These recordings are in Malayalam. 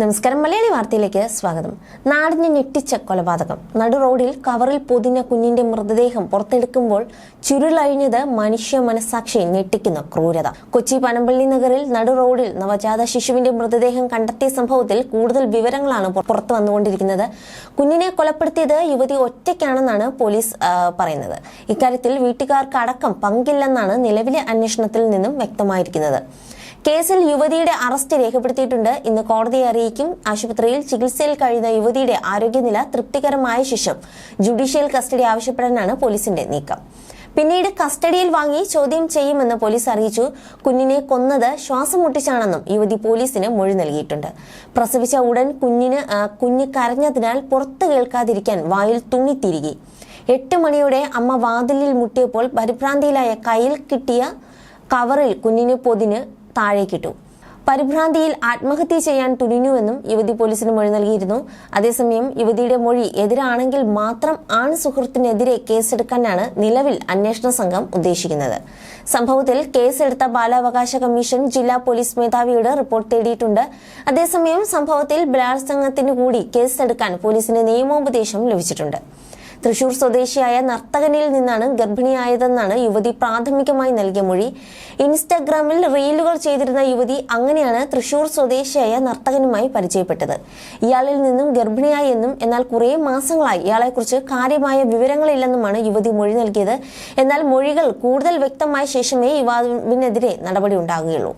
നമസ്കാരം. മലയാളി വാർത്തയിലേക്ക് സ്വാഗതം. നാടിനെ ഞെട്ടിച്ച കൊലപാതകം. നടു റോഡിൽ കവറിൽ പൊതിഞ്ഞ കുഞ്ഞിന്റെ മൃതദേഹം പുറത്തെടുക്കുമ്പോൾ ചുരുളഴിഞ്ഞത് മനുഷ്യ മനസാക്ഷിയെ ഞെട്ടിക്കുന്ന ക്രൂരത. കൊച്ചി പനമ്പള്ളി നഗറിൽ നടു റോഡിൽ നവജാത ശിശുവിന്റെ മൃതദേഹം കണ്ടെത്തിയ സംഭവത്തിൽ കൂടുതൽ വിവരങ്ങളാണ് പുറ- പുറത്തു വന്നുകൊണ്ടിരിക്കുന്നത്. കുഞ്ഞിനെ കൊലപ്പെടുത്തിയത് യുവതി ഒറ്റയ്ക്കാണെന്നാണ് പോലീസ് പറയുന്നത്. ഇക്കാര്യത്തിൽ വീട്ടുകാർക്ക് അടക്കം പങ്കില്ലെന്നാണ് നിലവിലെ അന്വേഷണത്തിൽ നിന്നും വ്യക്തമായിരിക്കുന്നത്. കേസിൽ യുവതിയുടെ അറസ്റ്റ് രേഖപ്പെടുത്തിയിട്ടുണ്ട്. ഇന്ന് കോടതിയെ അറിയിക്കും. ആശുപത്രിയിൽ ചികിത്സയിൽ കഴിയുന്ന യുവതിയുടെ ആരോഗ്യനില തൃപ്തികരമായ ശേഷം ജുഡീഷ്യൽ കസ്റ്റഡി ആവശ്യപ്പെടാനാണ് പോലീസിന്റെ നീക്കം. പിന്നീട് കസ്റ്റഡിയിൽ വാങ്ങി ചോദ്യം ചെയ്യുമെന്ന് പോലീസ് അറിയിച്ചു. കുഞ്ഞിനെ കൊന്നത് ശ്വാസം മുട്ടിച്ചാണെന്നും യുവതി പോലീസിന് മൊഴി നൽകിയിട്ടുണ്ട്. പ്രസവിച്ച ഉടൻ കുഞ്ഞിന് കുഞ്ഞ് കരഞ്ഞതിനാൽ പുറത്തു കേൾക്കാതിരിക്കാൻ വായിൽ തുണി എട്ട് മണിയോടെ അമ്മ വാതിലിൽ മുട്ടിയപ്പോൾ പരിഭ്രാന്തിയിലായ കയ്യിൽ കിട്ടിയ കവറിൽ കുഞ്ഞിന് പൊതിന് താഴേക്കിട്ടു. പരിഭ്രാന്തിയിൽ ആത്മഹത്യ ചെയ്യാൻ തുനിഞ്ഞുവെന്നും യുവതി പോലീസിന് മൊഴി നൽകിയിരുന്നു. അതേസമയം യുവതിയുടെ മൊഴി എതിരാണെങ്കിൽ മാത്രം ആണ് സുഹൃത്തിനെതിരെ കേസെടുക്കാനാണ് നിലവിൽ അന്വേഷണ സംഘം ഉദ്ദേശിക്കുന്നത്. സംഭവത്തിൽ കേസെടുത്ത ബാലാവകാശ കമ്മീഷൻ ജില്ലാ പോലീസ് മേധാവിയുടെ റിപ്പോർട്ട് തേടിയിട്ടുണ്ട്. അതേസമയം സംഭവത്തിൽ ബലാത്സംഗത്തിന് കൂടി കേസെടുക്കാൻ പോലീസിന് നിയമോപദേശം ലഭിച്ചിട്ടുണ്ട്. തൃശൂർ സ്വദേശിയായ നർത്തകനിൽ നിന്നാണ് ഗർഭിണിയായതെന്നാണ് യുവതി പ്രാഥമികമായി നൽകിയ മൊഴി. ഇൻസ്റ്റാഗ്രാമിൽ റീലുകൾ ചെയ്തിരുന്ന യുവതി അങ്ങനെയാണ് തൃശൂർ സ്വദേശിയായ നർത്തകനുമായി പരിചയപ്പെട്ടത്. ഇയാളിൽ നിന്നും ഗർഭിണിയായി എന്നും എന്നാൽ കുറേ മാസങ്ങളായി ഇയാളെക്കുറിച്ച് കാര്യമായ വിവരങ്ങളില്ലെന്നുമാണ് യുവതി മൊഴി നൽകിയത്. എന്നാൽ മൊഴികൾ കൂടുതൽ വ്യക്തമായ ശേഷമേ യുവാവിനെതിരെ നടപടി ഉണ്ടാകുകയുള്ളൂ.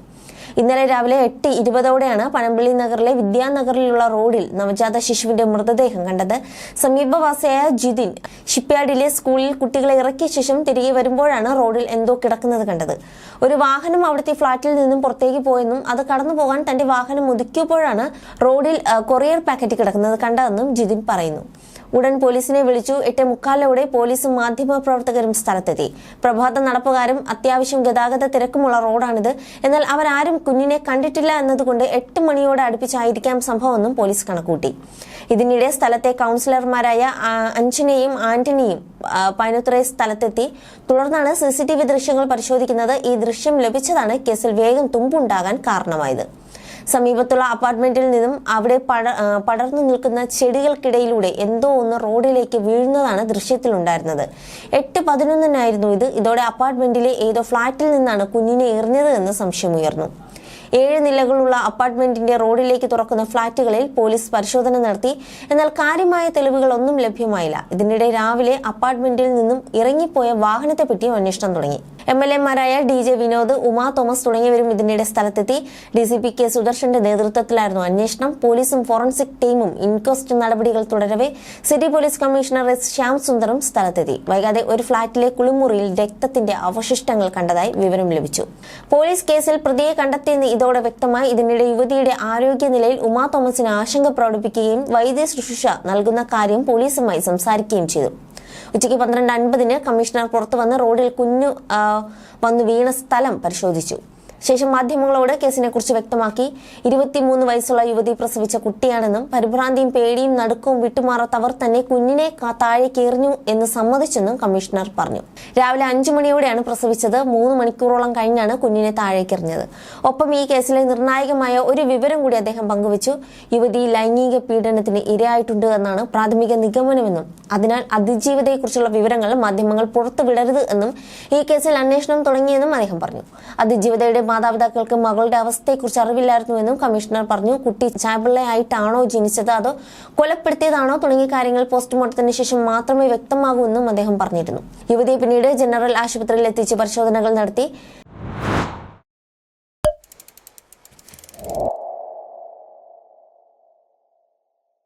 ഇന്നലെ രാവിലെ എട്ട് ഇരുപതോടെയാണ് പനമ്പള്ളി നഗറിലെ വിദ്യാനഗറിലുള്ള റോഡിൽ നവജാത ശിശുവിന്റെ മൃതദേഹം കണ്ടത്. സമീപവാസിയായ ജിതിൻ ഷിപ്പ്യാർഡിലെ സ്കൂളിൽ കുട്ടികളെ ഇറക്കിയ ശേഷം തിരികെ വരുമ്പോഴാണ് റോഡിൽ എന്തോ കിടക്കുന്നത് കണ്ടത്. ഒരു വാഹനം അവിടുത്തെ ഫ്ളാറ്റിൽ നിന്നും പുറത്തേക്ക് പോയെന്നും അത് കടന്നു പോകാൻ തന്റെ വാഹനം ഒതുക്കിയപ്പോഴാണ് റോഡിൽ കൊറിയർ പാക്കറ്റ് കിടക്കുന്നത് കണ്ടതെന്നും ജിതിൻ പറയുന്നു. ഉടൻ പോലീസിനെ വിളിച്ചു. എട്ട് മുക്കാലോടെ പോലീസും മാധ്യമ പ്രവർത്തകരും സ്ഥലത്തെത്തി. പ്രഭാത നടപ്പുകാരും അത്യാവശ്യം ഗതാഗത തിരക്കുമുള്ള റോഡാണിത്. എന്നാൽ അവരാരും കുഞ്ഞിനെ കണ്ടിട്ടില്ല എന്നതുകൊണ്ട് എട്ട് മണിയോടെ അടുപ്പിച്ചായിരിക്കാം സംഭവമെന്നും പോലീസ് കണക്കൂട്ടി ഇതിനിടെ സ്ഥലത്തെ കൗൺസിലർമാരായ അഞ്ചിനെയും ആന്റണിയും ആ, സ്ഥലത്തെത്തി. തുടർന്നാണ് സിസിടിവി ദൃശ്യങ്ങൾ പരിശോധിക്കുന്നത്. ഈ ദൃശ്യം ലഭിച്ചതാണ് കേസിൽ വേഗം തുമ്പുണ്ടാകാൻ കാരണമായത്. സമീപത്തുള്ള അപ്പാർട്ട്മെന്റിൽ നിന്നും അവിടെ പട പടർന്നു നിൽക്കുന്ന ചെടികൾക്കിടയിലൂടെ എന്തോ ഒന്ന് റോഡിലേക്ക് വീഴുന്നതാണ് ദൃശ്യത്തിലുണ്ടായിരുന്നത്. എട്ട് പതിനൊന്നിനായിരുന്നു ഇത്. ഇതോടെ അപ്പാർട്ട്മെന്റിലെ ഏതോ ഫ്ളാറ്റിൽ നിന്നാണ് കുഞ്ഞിനെ എറിഞ്ഞത് എന്ന് സംശയമുയർന്നു. ഏഴ് നിലകളുള്ള അപ്പാർട്ട്മെന്റിന്റെ റോഡിലേക്ക് തുറക്കുന്ന ഫ്ളാറ്റുകളിൽ പോലീസ് പരിശോധന നടത്തി. എന്നാൽ കാര്യമായ തെളിവുകളൊന്നും ലഭ്യമായില്ല. ഇതിനിടെ രാവിലെ അപ്പാർട്ട്മെന്റിൽ നിന്നും ഇറങ്ങിപ്പോയ വാഹനത്തെ വാഹനത്തെപ്പറ്റിയും അന്വേഷണം തുടങ്ങി. എം എൽ എമാരായ ഡി ജെ വിനോദ് ഉമാ തോമസ് തുടങ്ങിയവരും ഇതിനിടെ സ്ഥലത്തെത്തി. ഡി സി പി കെ സുദർശന്റെ നേതൃത്വത്തിലായിരുന്നു അന്വേഷണം. പോലീസും ഫോറൻസിക് ടീമും ഇൻക്വസ്റ്റ് നടപടികൾ തുടരവെ city police commissioner S Shyam സുന്ദറും സ്ഥലത്തെത്തി. വൈകാതെ ഒരു ഫ്ളാറ്റിലെ കുളിമുറിയിൽ രക്തത്തിന്റെ അവശിഷ്ടങ്ങൾ കണ്ടതായി വിവരം ലഭിച്ചു. പോലീസ് കേസിൽ പ്രതിയെ കണ്ടെത്തിയെന്ന് ഇതോടെ വ്യക്തമായി ഇതിനിടെ യുവതിയുടെ ആരോഗ്യനിലയിൽ ഉമാ തോമസിന് ആശങ്ക പ്രകടിപ്പിക്കുകയും വൈദ്യ ശുശ്രൂഷ നൽകുന്ന കാര്യം പോലീസുമായി സംസാരിക്കുകയും ചെയ്തു. ഉച്ചയ്ക്ക് പന്ത്രണ്ട് അൻപതിന് കമ്മീഷണർ പുറത്തു വന്ന് റോഡിൽ കുഞ്ഞു വന്നു വീണ സ്ഥലം പരിശോധിച്ചു. ശേഷം മാധ്യമങ്ങളോട് കേസിനെ കുറിച്ച് വ്യക്തമാക്കി. ഇരുപത്തിമൂന്ന് വയസ്സുള്ള യുവതി പ്രസവിച്ച കുട്ടിയാണെന്നും പരിഭ്രാന്തിയും പേടിയും നടുക്കവും വിട്ടുമാറാത്തവർ തന്നെ കുഞ്ഞിനെ താഴേക്ക് എറിഞ്ഞു എന്ന് സമ്മതിച്ചെന്നും കമ്മീഷണർ പറഞ്ഞു. രാവിലെ അഞ്ചു മണിയോടെയാണ് പ്രസവിച്ചത്. മൂന്ന് മണിക്കൂറോളം കഴിഞ്ഞാണ് കുഞ്ഞിനെ താഴേക്ക് എറിഞ്ഞത്. ഒപ്പം ഈ കേസിലെ നിർണായകമായ ഒരു വിവരം കൂടി അദ്ദേഹം പങ്കുവച്ചു. യുവതി ലൈംഗിക പീഡനത്തിന് ഇരയായിട്ടുണ്ട് എന്നാണ് പ്രാഥമിക നിഗമനമെന്നും അതിനാൽ അതിജീവിതയെക്കുറിച്ചുള്ള വിവരങ്ങൾ മാധ്യമങ്ങൾ പുറത്തുവിടരുത് എന്നും ഈ കേസിൽ അന്വേഷണം തുടങ്ങിയെന്നും അദ്ദേഹം പറഞ്ഞു. അതിജീവിതയുടെ മാതാപിതാക്കൾക്ക് മകളുടെ അവസ്ഥയെക്കുറിച്ച് അറിവില്ലായിരുന്നുവെന്നും കമ്മീഷണർ പറഞ്ഞു. കുട്ടി ചായപിള്ളയായിട്ടാണോ ജനിച്ചത്? അതോ കൊലപ്പെടുത്തിയതാണോ? തുടങ്ങിയ കാര്യങ്ങൾ പോസ്റ്റ്മോർട്ടത്തിന് ശേഷം മാത്രമേ വ്യക്തമാകൂ എന്നും അദ്ദേഹം പറഞ്ഞിരുന്നു. യുവതിയെ പിന്നീട് ജനറൽ ആശുപത്രിയിൽ എത്തിച്ച് പരിശോധനകൾ നടത്തി.